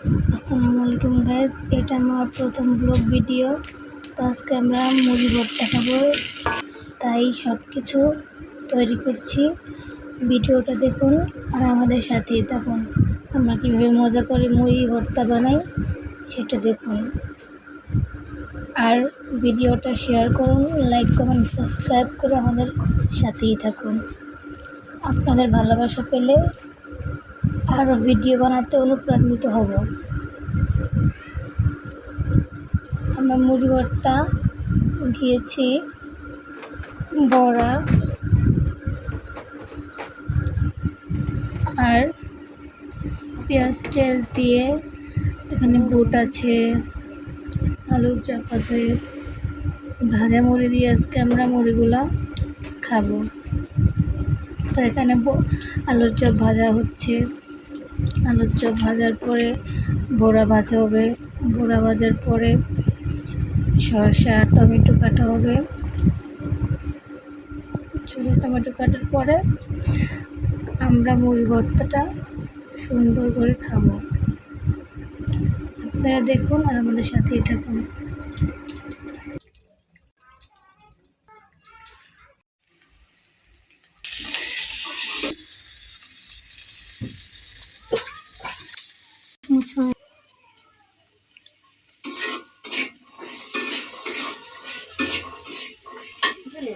আসসালামু আলাইকুম গাইজ এটা আমার প্রথম ব্লগ ভিডিও তো আজকে আমরা মুড়ি ভর্তা খাব তাই সব কিছু তৈরি করছি। ভিডিওটা দেখুন আর আমাদের সাথেই থাকুন। আমরা কীভাবে মজা করে মুড়ি ভর্তা বানাই, সেটা দেখুন। আর ভিডিওটা শেয়ার করুন লাইক কমেন্ট সাবস্ক্রাইব করে আমাদের সাথেই থাকুন। আপনাদের ভালোবাসা পেলে আরও ভিডিও বানাতে অনুপ্রাণিত হব। আমরা মুড়ি ভর্তা দিয়েছি, বড়া আর পেঁয়াজ টেল দিয়ে এখানে বুট আছে, আলুর চপ আছে, ভাজা মুড়ি দিয়ে আজকে আমরা মুড়িগুলো খাব। তো এখানে আলুর চপ ভাজা হচ্ছে। আলুর চপ ভাজার পরে, বড়া ভাজা হবে। বড়া ভাজার পরে শসা টমেটো কাটা হবে। ছোটো টমেটো কাটার পরে আমরা মুড়ি ভর্তাটা সুন্দর করে খাব। আপনারা দেখুন আর আমাদের সাথেই থাকুন।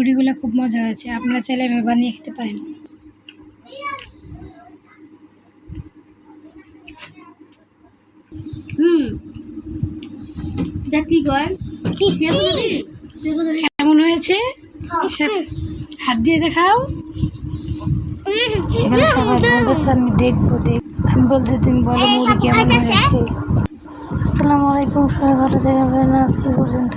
মুড়িগুলো খুব মজা হয়েছে। আপনারা চাইলে এভাবে বানিয়ে খেতে পারেন। হুম। কি কর কেমন হয়েছে? হাত দিয়ে দেখাও। এখানে সবাই বলতেছে আমি দেখব দেখ আমি বলছি তুমি বলো মুড়ি কেমন হয়েছে? আসসালামু আলাইকুম সবাই ভালো থাকবেন। আজকে পর্যন্ত